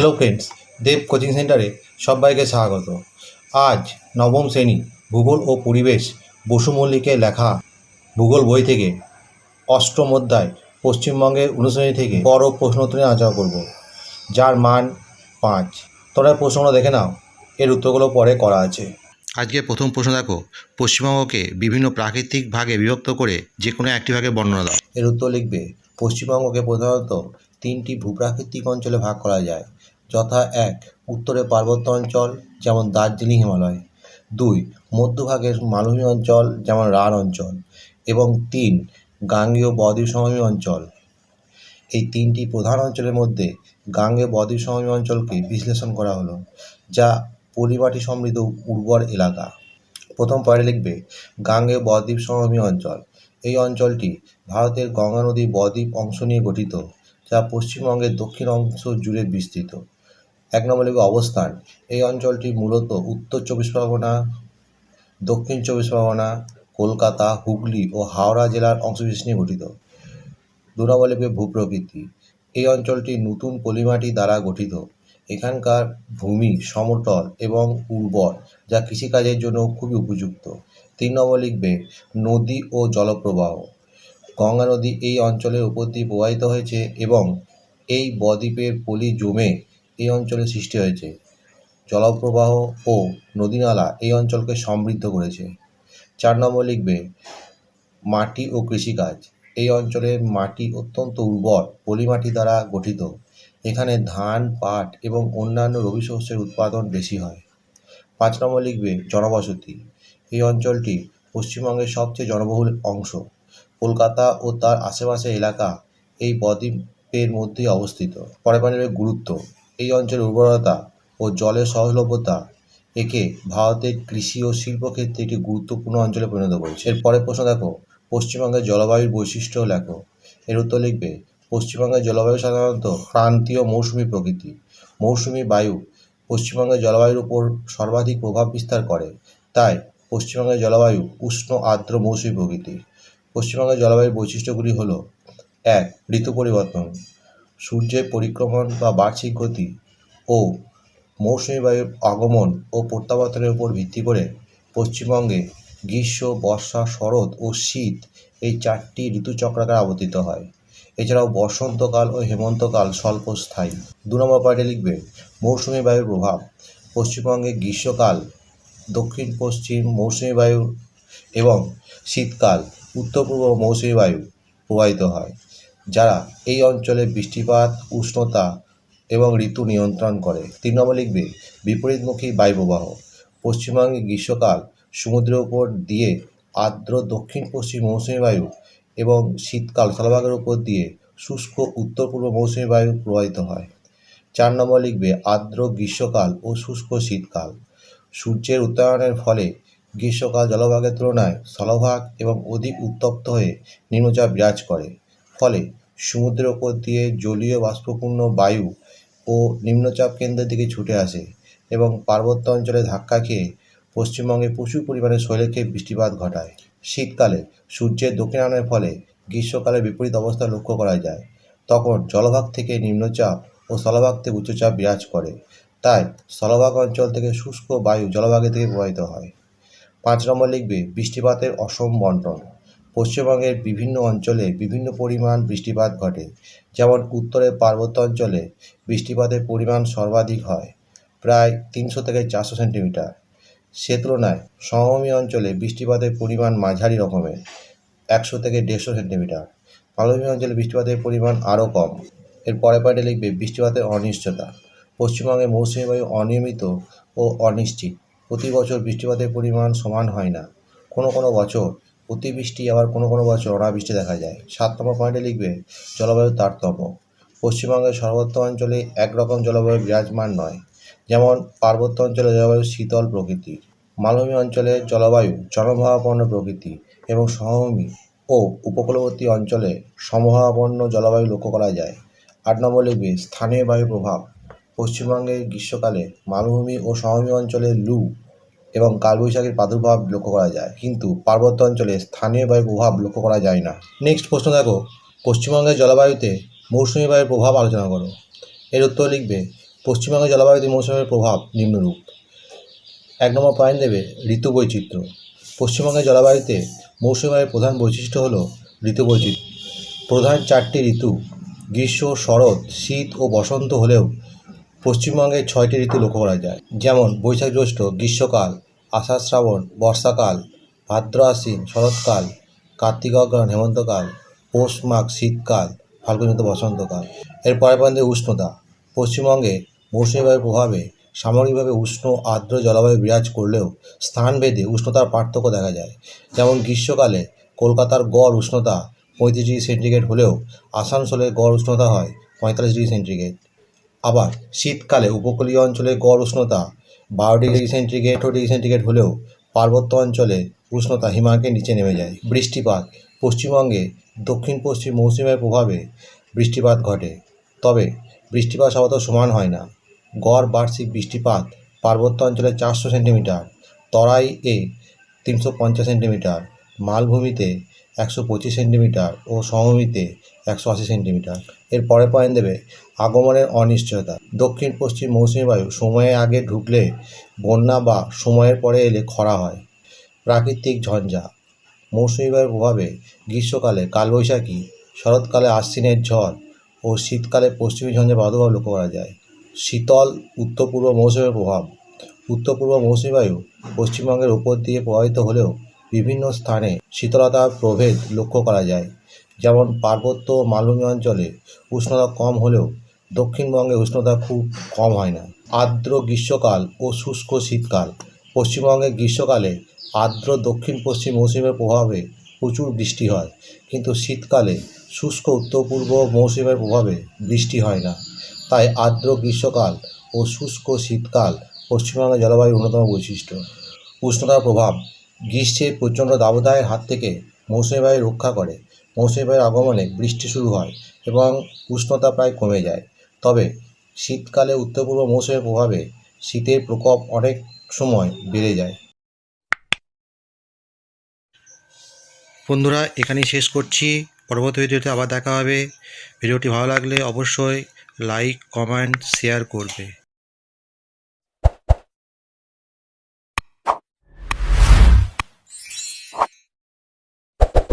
Hello friends দেব coaching সেন্টারে সবাইকে স্বাগত। আজ নবম শ্রেণি ভূগোল ও পরিবেশ বসু মল্লিকের লেখা ভূগোল বই থেকে অষ্টম অধ্যায় পশ্চিমবঙ্গের অনুশ্রেণী থেকে বড় প্রশ্নোত্তর আলোচনা করব যার মান পাঁচ। তোমরা প্রশ্নগুলো দেখে নাও এর উত্তরগুলো পরে করা আছে। আজকে প্রথম প্রশ্ন দেখো পশ্চিমবঙ্গকে বিভিন্ন প্রাকৃতিক ভাগে বিভক্ত করে যে কোনো একটি ভাগে বর্ণনা দাও। এর উত্তর লিখবে পশ্চিমবঙ্গকে প্রধানত তিনটি ভূপ্রাকৃতিক অঞ্চলে ভাগ করা যায়। যথা এক, উত্তরে পার্বত্য অঞ্চল, যেমন দার্জিলিং হিমালয়। দুই, মধ্যভাগের মালভূমি অঞ্চল, যেমন রাঢ় অঞ্চল। এবং তিন, গাঙ্গেয় বদ্বীপ সমভূমি অঞ্চল। এই তিনটি প্রধান অঞ্চলের মধ্যে গাঙ্গেয় বদ্বীপ সমভূমি অঞ্চলকে বিশ্লেষণ করা হলো, যা পলিমাটি সমৃদ্ধ উর্বর এলাকা। প্রথম পয়েন্টে লিখবে, গাঙ্গেয় বদ্বীপ সমভূমি অঞ্চল। এই অঞ্চলটি ভারতের গঙ্গা নদী বদ্বীপ অংশ নিয়ে গঠিত, যা পশ্চিমবঙ্গের দক্ষিণ অংশ জুড়ে বিস্তৃত। এক নম্বর অবস্থান। এই অঞ্চলটি মূলত উত্তর চব্বিশ পরগনা, দক্ষিণ চব্বিশ পরগনা, কলকাতা, হুগলি ও হাওড়া জেলার অংশবিশেষ নিয়ে গঠিত। দু নম্বর লিখবে ভূপ্রকৃতি। এই অঞ্চলটি নতুন পলিমাটি দ্বারা গঠিত। এখানকার ভূমি সমতল এবং উর্বর, যা কৃষিকাজের জন্য খুবই উপযুক্ত। তিন নম্বর লিখবে, নদী ও জলপ্রবাহ। গঙ্গা নদী এই অঞ্চলের উপর দিয়ে প্রবাহিত হয়েছে এবং এই বদ্বীপের পলি জমে এই অঞ্চলে সৃষ্টি হয়েছে। জলপ্রবাহ ও নদীনালা এই অঞ্চলকে সমৃদ্ধ করেছে। চার নম্বর লিখবে, মাটি ও কৃষিকাজ। এই অঞ্চলের মাটি অত্যন্ত উর্বর পলিমাটি দ্বারা গঠিত। এখানে ধান, পাট এবং অন্যান্য রবি শস্যের উৎপাদন বেশি হয়। পাঁচ নম্বর লিখবে, জনবসতি। এই অঞ্চলটি পশ্চিমবঙ্গের সবচেয়ে জনবহুল অংশ। কলকাতা ও তার আশেপাশের এলাকা এই বদ্বীপের মধ্যেই অবস্থিত। পরে পরে গুরুত্ব। এই অঞ্চলের উর্বরতা ও জলের সহজলভ্যতা একে ভারতের কৃষি ও শিল্প ক্ষেত্রে একটি গুরুত্বপূর্ণ অঞ্চলে পরিণত করেছে। এর পরের প্রশ্ন দেখো, পশ্চিমবঙ্গের জলবায়ুর বৈশিষ্ট্য লেখো। এর উত্তর লিখবে, পশ্চিমবঙ্গের জলবায়ু সাধারণত ক্রান্তীয় মৌসুমি প্রকৃতি। মৌসুমি বায়ু পশ্চিমবঙ্গের জলবায়ুর উপর সর্বাধিক প্রভাব বিস্তার করে। তাই পশ্চিমবঙ্গের জলবায়ু উষ্ণ, আর্দ্র মৌসুমি প্রকৃতি পশ্চিমবঙ্গের জলবায়ুর বৈশিষ্ট্যগুলি হলো, এক, ঋতু পরিবর্তন। সূর্যের পরিক্রমণ বা বার্ষিক গতি ও মৌসুমী বায়ুর আগমন ও প্রত্যাবর্তনের উপর ভিত্তি করে পশ্চিমবঙ্গে গ্রীষ্ম, বর্ষা, শরৎ ও শীত এই চারটি ঋতুচক্রাকারে আবর্তিত হয়। এছাড়াও বসন্তকাল ও হেমন্তকাল স্বল্পস্থায়ী দু নম্বর পয়েন্টে লিখবে, মৌসুমী বায়ুর প্রভাব। পশ্চিমবঙ্গে গ্রীষ্মকাল, দক্ষিণ, পশ্চিম মৌসুমী বায়ু এবং শীতকাল উত্তর পূর্ব মৌসুমী বায়ু প্রবাহিত হয়। যারা এই অঞ্চলে বৃষ্টিপাত, উষ্ণতা এবং ঋতু নিয়ন্ত্রণ করে। তিন নম্বর লিখবে, বিপরীতমুখী বায়ুপ্রবাহ। পশ্চিমবঙ্গে গ্রীষ্মকাল সমুদ্রের উপর দিয়ে আর্দ্র দক্ষিণ পশ্চিম মৌসুমী বায়ু এবং শীতকাল স্থলভাগের উপর দিয়ে শুষ্ক উত্তর পূর্ব মৌসুমী বায়ু প্রবাহিত হয়। চার নম্বর লিখবে, আর্দ্র গ্রীষ্মকাল ও শুষ্ক শীতকাল। সূর্যের উত্তরায়ণের ফলে গ্রীষ্মকাল জলভাগের তুলনায় স্থলভাগ এবং অধিক উত্তপ্ত হয়ে নিম্নচাপ বিরাজ করে। ফলে সমুদ্রের ওপর দিয়ে জলীয় বাষ্পপূর্ণ বায়ু ও নিম্নচাপ কেন্দ্রের দিকে ছুটে আসে এবং পার্বত্য অঞ্চলে ধাক্কা খেয়ে পশ্চিমবঙ্গে প্রচুর পরিমাণে শৈলক্ষে বৃষ্টিপাত ঘটায়। শীতকালে সূর্যের দক্ষিণায়নের ফলে গ্রীষ্মকালে বিপরীত অবস্থা লক্ষ্য করা যায়। তখন জলভাগ থেকে নিম্নচাপ ও স্থলভাগ থেকে উচ্চচাপ বিরাজ করে। তাই স্থলভাগ অঞ্চল থেকে শুষ্ক বায়ু জলভাগে থেকে প্রবাহিত হয়। পাঁচ নম্বর লিখবে বৃষ্টিপাতের অসম বন্টন। পশ্চিমবঙ্গের বিভিন্ন অঞ্চলে বিভিন্ন পরিমাণ বৃষ্টিপাত ঘটে। যেমন উত্তরের পার্বত্য অঞ্চলে বৃষ্টিপাতের পরিমাণ সর্বাধিক হয়, প্রায় তিনশো থেকে চারশো সেন্টিমিটার। সে তুলনায় সমভূমি অঞ্চলে বৃষ্টিপাতের পরিমাণ মাঝারি রকমের, একশো থেকে দেড়শো সেন্টিমিটার। মালভূমি অঞ্চলে বৃষ্টিপাতের পরিমাণ আরও কম। এর পরে পয়েন্টে লিখবে বৃষ্টিপাতের অনিশ্চয়তা। পশ্চিমবঙ্গে মৌসুমী বায়ু অনিয়মিত ও অনিশ্চিত। প্রতি বছর বৃষ্টিপাতের পরিমাণ সমান হয় না। কোনো কোনো বছর অতিবৃষ্টি আবার কোনো কোনো বছর অনাবৃষ্টি দেখা যায়। সাত নম্বর পয়েন্টে লিখবে, জলবায়ুর তারতম্য। পশ্চিমবঙ্গের সর্বত্র অঞ্চলে একরকম জলবায়ু বিরাজমান নয়। যেমন পার্বত্য অঞ্চলে জলবায়ু শীতল প্রকৃতির, মালভূমি অঞ্চলের জলবায়ু জনভাবাপন্ন প্রকৃতি এবং সমভূমি ও উপকূলবর্তী অঞ্চলে সমভাবাপন্ন জলবায়ু লক্ষ্য করা যায়। আট নম্বর লিখবে, স্থানীয় বায়ু প্রভাব পশ্চিমবঙ্গের গ্রীষ্মকালে মালভূমি ও সমভূমি অঞ্চলে লু এবং কালবৈশাখীর প্রাদুর্ভাব লক্ষ্য করা যায়। কিন্তু পার্বত্য অঞ্চলে স্থানীয় বায়ুর প্রভাব লক্ষ্য করা যায় না। নেক্সট প্রশ্ন দেখো। পশ্চিমবঙ্গের জলবায়ুতে মৌসুমী বায়ুর প্রভাব আলোচনা করো। এর উত্তর লিখবে, পশ্চিমবঙ্গের জলবায়ুতে মৌসুমের প্রভাব নিম্নরূপ। এক নম্বর পয়েন্ট দেবে, ঋতু বৈচিত্র্য। পশ্চিমবঙ্গের জলবায়ুতে মৌসুমী বায়ুর প্রধান বৈশিষ্ট্য হল ঋতু বৈচিত্র্য। প্রধান চারটি ঋতু, গ্রীষ্ম, শরৎ, শীত ও বসন্ত হলেও পশ্চিমবঙ্গে ছয়টি ঋতু লক্ষ্য করা যায়। যেমন বৈশাখ জ্যৈষ্ঠ গ্রীষ্মকাল আষাঢ় শ্রাবণ বর্ষাকাল ভাদ্র আশ্বিন শরৎকাল কার্তিক অগ্রহায়ণ হেমন্তকাল, পৌষ মাঘ, শীতকাল, ফাল্গুন চৈত্র বসন্তকাল। এর পরে উষ্ণতা। পশ্চিমবঙ্গে মৌসুমী বায়ুর প্রভাবে সামগ্রিকভাবে উষ্ণ, আর্দ্র জলবায়ু বিরাজ করলেও স্থানভেদে উষ্ণতার পার্থক্য দেখা যায়। যেমন, গ্রীষ্মকালে কলকাতার গড় উষ্ণতা পঁয়ত্রিশ ডিগ্রি সেন্টিগ্রেড হলেও আসানসোলের গড় উষ্ণতা হয় পঁয়তাল্লিশ ডিগ্রি সেন্টিগ্রেড। আবার শীতকালে উপকূলীয় অঞ্চলে গড় উষ্ণতা বারো ডিগ্রি সেন্টিগ্রেড আঠেরো ডিগ্রি সেন্টিগ্রেড হলেও পার্বত্য অঞ্চলে উষ্ণতা হিমাকে নিচে নেমে যায়। বৃষ্টিপাত পশ্চিমবঙ্গে দক্ষিণ পশ্চিম মৌসুমের প্রভাবে বৃষ্টিপাত ঘটে। তবে বৃষ্টিপাত সাধারণত সমান হয় না। গড় বার্ষিক বৃষ্টিপাত পার্বত্য অঞ্চলে চারশো সেন্টিমিটার, তরাই এ তিনশো পঞ্চাশ সেন্টিমিটার, মালভূমিতে একশো পঁচিশ সেন্টিমিটার ও সমভূমিতে একশো আশি সেন্টিমিটার। এর পরে পয়েন্ট দেবে আগমনের অনিশ্চয়তা। দক্ষিণ পশ্চিম মৌসুমী বায়ু সময়ে আগে ঢুকলে বন্যা বা সময়ের পরে এলে খরা হয়। প্রাকৃতিক ঝঞ্ঝা। মৌসুমী বায়ুর প্রভাবে গ্রীষ্মকালে কালবৈশাখী, শরৎকালে আশ্বিনের ঝড় ও শীতকালে পশ্চিমী ঝঞ্ঝার প্রাদুর্ভাব লক্ষ্য করা যায়। শীতল উত্তর পূর্ব মৌসুমের প্রভাব। উত্তর পূর্ব মৌসুমী বায়ু পশ্চিমবঙ্গের উপর দিয়ে প্রবাহিত হলেও বিভিন্ন স্থানে শীতলতার প্রভেদ লক্ষ্য করা যায়। যেমন পার্বত্য মালভূমি অঞ্চলে উষ্ণতা কম হলেও দক্ষিণবঙ্গে উষ্ণতা খুব কম হয় না। আর্দ্র গ্রীষ্মকাল ও শুষ্ক শীতকাল। পশ্চিমবঙ্গে গ্রীষ্মকালে আর্দ্র দক্ষিণ পশ্চিম মৌসুমের প্রভাবে প্রচুর বৃষ্টি হয়, কিন্তু শীতকালে শুষ্ক উত্তর পূর্ব মৌসুমের প্রভাবে বৃষ্টি হয় না। তাই আর্দ্র গ্রীষ্মকাল ও শুষ্ক শীতকাল পশ্চিমবঙ্গের জলবায়ুর অন্যতম বৈশিষ্ট্য। উষ্ণতার প্রভাব গ্রীষ্মের প্রচণ্ড দাবদাহের হাত থেকে মৌসুমী বায়ু রক্ষা করে। মৌসুমী বায়ুর আগমনে বৃষ্টি শুরু হয় এবং উষ্ণতা প্রায় কমে যায়। তবে শীতকালে উত্তর পূর্ব মৌসুমের প্রভাবে শীতের প্রকোপ অনেক সময় বেড়ে যায়। বন্ধুরা, এখানেই শেষ করছি। পরবর্তী ভিডিওতে আবার দেখা হবে। ভিডিওটি ভালো লাগলে অবশ্যই লাইক, কমেন্ট, শেয়ার করবে।